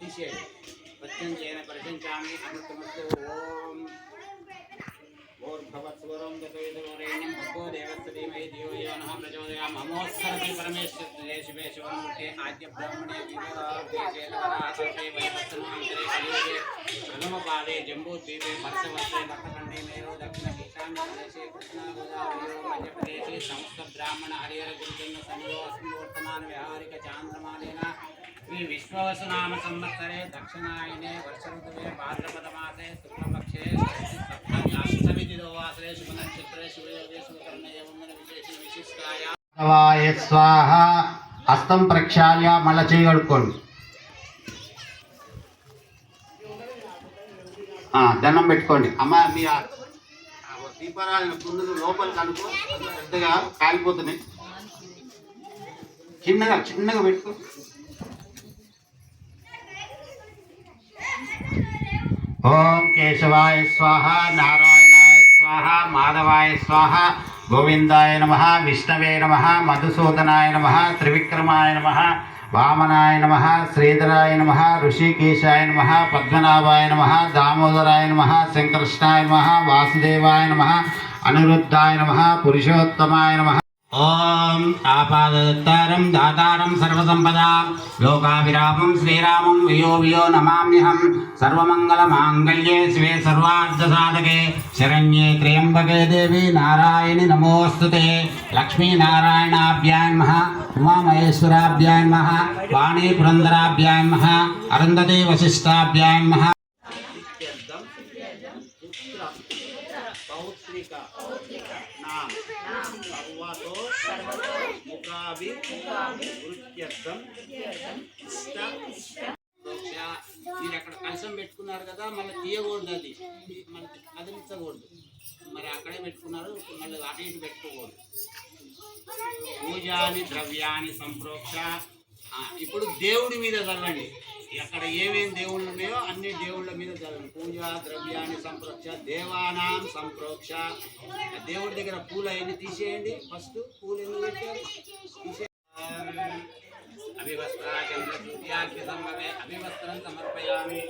अतिशय पत्यञ्चेन परिसञ्चामि अमृतमस्तु ओम् भोर्भवत्स्वरं गतवेदवरेण्यं भगो देवस्य धीमहि धियो यो नः प्रचोदयाम् अमोत्सरति परमेश्वरे शिवे जम्बूद्वीपे वर्षवर्षे दत्तखण्डे मेरो दक्षिणकीशान्यप्रदेशे कृष्णागोदावरयो मध्यप्रदेशे समस्तब्राह्मण हरिहरगुरुजन्मसंयोऽस्मिन् वर्तमानव्यावहारिकचान्द्रमालेन శ్రీ విశ్వవసునామ సంవత్సరే దక్షిణాయనే వర్ష ఋతువే భాద్రపదమాసే శుక్లపక్షే సప్తమి అష్టమి దినోవాసరే శుభ నక్షత్రే శివయోగే శుభకర్ణయ ఏవమైన విశేష విశిష్టాయ. వాయ స్వాహ. హస్తం ప్రక్షాళ్య మళ్ళా చేయి దండం పెట్టుకోండి. అమ్మ మీ దీపారాయణ ఆ లోపలికి అనుకో. పెద్దగా కాలిపోతున్నాయి. చిన్నగా చిన్నగా పెట్టుకో. ఓం కేశవాయ స్వాహ నారాయణాయ స్వాహ మాధవాయ స్వాహ గోవిందాయ నమ విష్ణవే నమ మధుసూదనాయ నమ త్రివిక్రమాయ నమ వామనాయ నమ శ్రీధరాయ నమ ఋషికేశాయ నమ పద్మనాభాయ నమ దామోదరాయ నమ శంకృష్ణాయ నమ వాసుదేవాయ నమ అనురుద్ధాయ నమ పురుషోత్తమాయ నమ ఓం ఆపాదత్తారం దాతారం సర్వసంపదా. లోకాభిరామం శ్రీరామం వియో వియో నమామ్యహం సర్వమంగళమాంగళ్యే శివే సర్వార్థసాధకే. శరణ్యే త్ర్యంబకే దేవి నారాయణి నమోస్తుతే లక్ష్మీనారాయణాభ్యాన్ మహ ఉమామహేశ్వరాభ్యాన్ మహ వాణీ పురందరాభ్యాన్ అరుంధతి వశిష్టాభ్యాన్ మహ వృత్యర్థం ఇష్ట. ప్రోక్ష. మీరు అక్కడ కలసం పెట్టుకున్నారు కదా మళ్ళీ తీయకూడదు అది. మళ్ళీ కదిలించకూడదు. మరి అక్కడే పెట్టుకున్నారు మళ్ళీ అటు ఇటు పెట్టుకోకూడదు. పూజాని ద్రవ్యాన్ని సంప్రోక్ష. ఇప్పుడు దేవుడి మీద చదవండి. అక్కడ ఏమేమి దేవుళ్ళు ఉన్నాయో అన్ని దేవుళ్ళ మీద చదవండి పూజ ద్రవ్యాన్ని సంప్రోక్ష దేవానాం సంప్రోక్ష. దేవుడి దగ్గర పూలు అవన్నీ తీసేయండి? ఫస్ట్ పూలు ఎందుకు పెట్టారు? తీసే సంభవే అభివస్త్రం సమర్పయామి.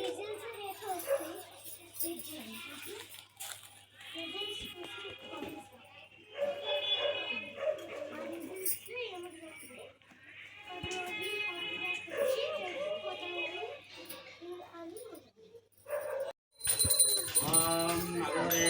ఓం